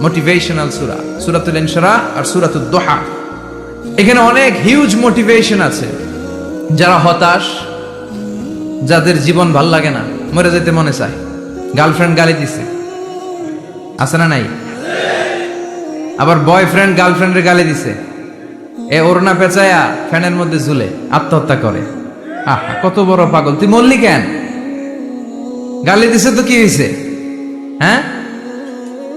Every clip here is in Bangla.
মোটিভেশনাল সুরা সুরাতুল ইনশরা আর সুরাতুল দোহা এখানে অনেক হিউজ মোটিভেশন আছে। যারা হতাশ, যাদের জীবন ভালো লাগে না, মরে যেতে মনে চায়। গার্লফ্রেন্ড গালি দিছে। আছে না নাই? আবার বয়ফ্রেন্ড গার্লফ্রেন্ডের গালি দিছে। এ ওরনা পেঁচায়া ফ্যানের মধ্যে ঝুলে আত্মহত্যা করে। আহ, কত বড় পাগল। তুই মরলি কেন? গালি দিছে তো কি হয়েছে হ্যাঁ?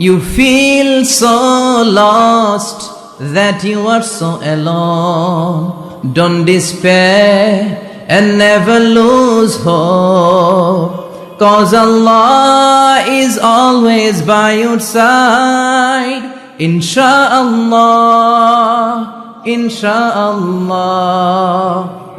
You feel so lost that you are so alone. Don't despair and never lose hope. Cause Allah is always by your side. Insha'Allah, Insha'Allah,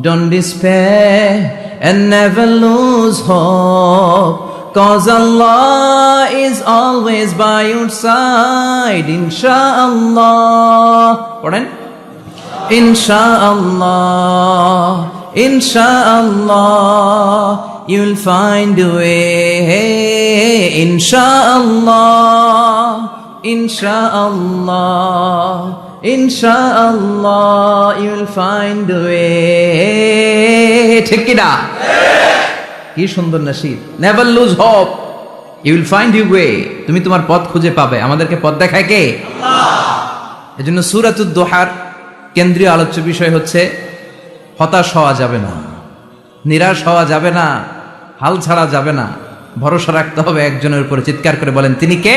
Don't despair and never lose hope. Cause Allah is always by your side, insha'Allah. Pardon? Insha'Allah, insha'Allah, you'll find a way. Insha'Allah, insha'Allah. You'll find a way. ঠিক কিনা কি সুন্দর Nasir never lose hope you will find you way তুমি তোমার পথ খুঁজে পাবে। আমাদেরকে পথ দেখায় কে? এজন্য সুরাতুদ দোহার কেন্দ্রীয় আলোচ্য বিষয় হচ্ছে, হতাশ হওয়া যাবে না, নিরাশ হওয়া যাবে না, হাল ছাড়া যাবে না। ভরসা রাখতে হবে একজনের উপরে। চিৎকার করে বলেন, তিনি কে?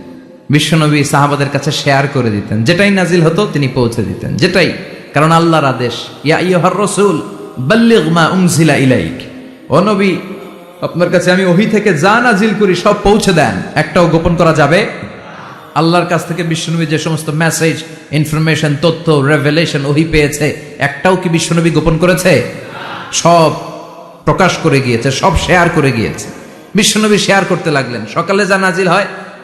বিশ্বনবী সাহাবাদের কাছে শেয়ার করে দিতেন। যেটাই নাজিল হতো তিনি পৌঁছে দিতেন। যেটাই, কারণ আল্লাহর আদেশ, ইয়া ইয়ুহার রাসূল, বাল্লিগ মা ইলাইক। ও নবী, আপনার কাছে আমি ওহি থেকে যা নাজিল করি সব পৌঁছে দেন। একটাও গোপন করা যাবে? আল্লাহর কাছ থেকে বিশ্বনবী যে সমস্ত মেসেজ ইনফরমেশন তথ্য রেভেলেশন ওহি পেয়েছে, একটাও কি বিশ্বনবী গোপন করেছে? সব প্রকাশ করে গিয়েছে, সব শেয়ার করে গিয়েছে। বিশ্বনবী শেয়ার করতে লাগলেন। সকালে যা নাজিল হয়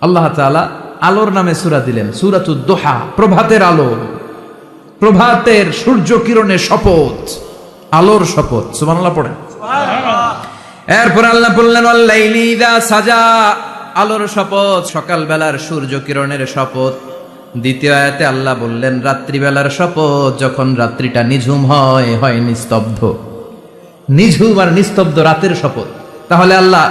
আল্লাহ আলোর নামে সুরা দিলেন। সূরাতুদ দোহা প্রভাতের আলো। প্রভাতের সূর্য কিরণের শপথ। আলোর শপথ। সুবহানাল্লাহ পড়েন। এরপর আল্লাহ বললেন সাজা। আলোর শপথ সকালবেলার সূর্য কিরণের শপথ। দ্বিতীয় আয়াতে আল্লাহ বললেন রাত্রিবেলার শপথ যখন রাত্রিটা নিঝুম হয় হয় নিস্তব্ধ। নিঝুম আর নিস্তব্ধ রাতের শপথ। তাহলে আল্লাহ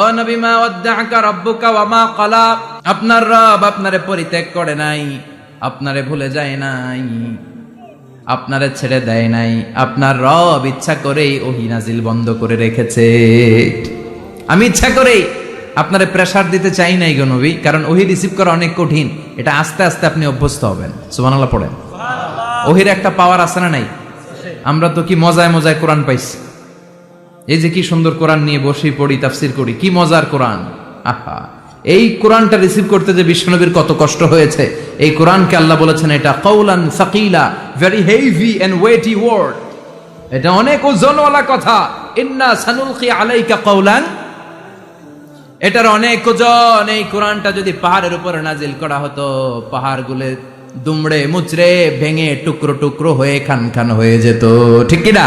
ও নবী মা ওয়াদ্দাআকা রাব্বুকা ওয়া মা ক্বালা। আপনার রব আপনারে পরিত্যাগ করে নাই আপনারে ভুলে যায় নাই আপনারে ছেড়ে দেয় নাই আপনার রব ইচ্ছা করেই ওহি নাজিল বন্ধ করে রেখেছে। আমি ইচ্ছা করেই আপনারে প্রেসার দিতে চাই নাই গো নবী কারণ ওহি রিসিভ করা অনেক কঠিন এটা আস্তে আস্তে আপনি অভ্যস্ত হবেন। সুবহানাল্লাহ পড়েন। ওহির একটা পাওয়ার আছে না নাই? আমরা তো কি মজায় মজায় কোরআন পাইছি। এই যে কি সুন্দর কোরআন নিয়ে বসে পড়ি, তাফসির করি, কি মজার কোরআন? আহা, এই কোরআনটা রিসিভ করতে যে বিষ্ণুনবীর কত কষ্ট হয়েছে, এই কোরআনকে আল্লাহ বলেছেন এটা কৌলান সাকিলা very heavy and weighty word এটা অনেক ওজনওয়ালা কথা। ইন্না সানুলকি আলাইকা কৌলান এটার অনেক ওজন। এই কোরআনটা যদি পাহাড়ের উপরে নাজিল করা হতো, পাহাড়গুলো দুমড়ে মুচড়ে ভেঙে টুকরো টুকরো হয়ে খান খান হয়ে যেত, ঠিক কিনা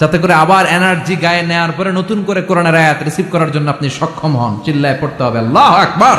যাতে করে আবার এনার্জি গায়ে নেওয়ার পরে নতুন করে কোরআনের আয়াত রিসিভ করার জন্য আপনি সক্ষম হন। চিল্লায় পড়তে হবে। আল্লাহ আকবার।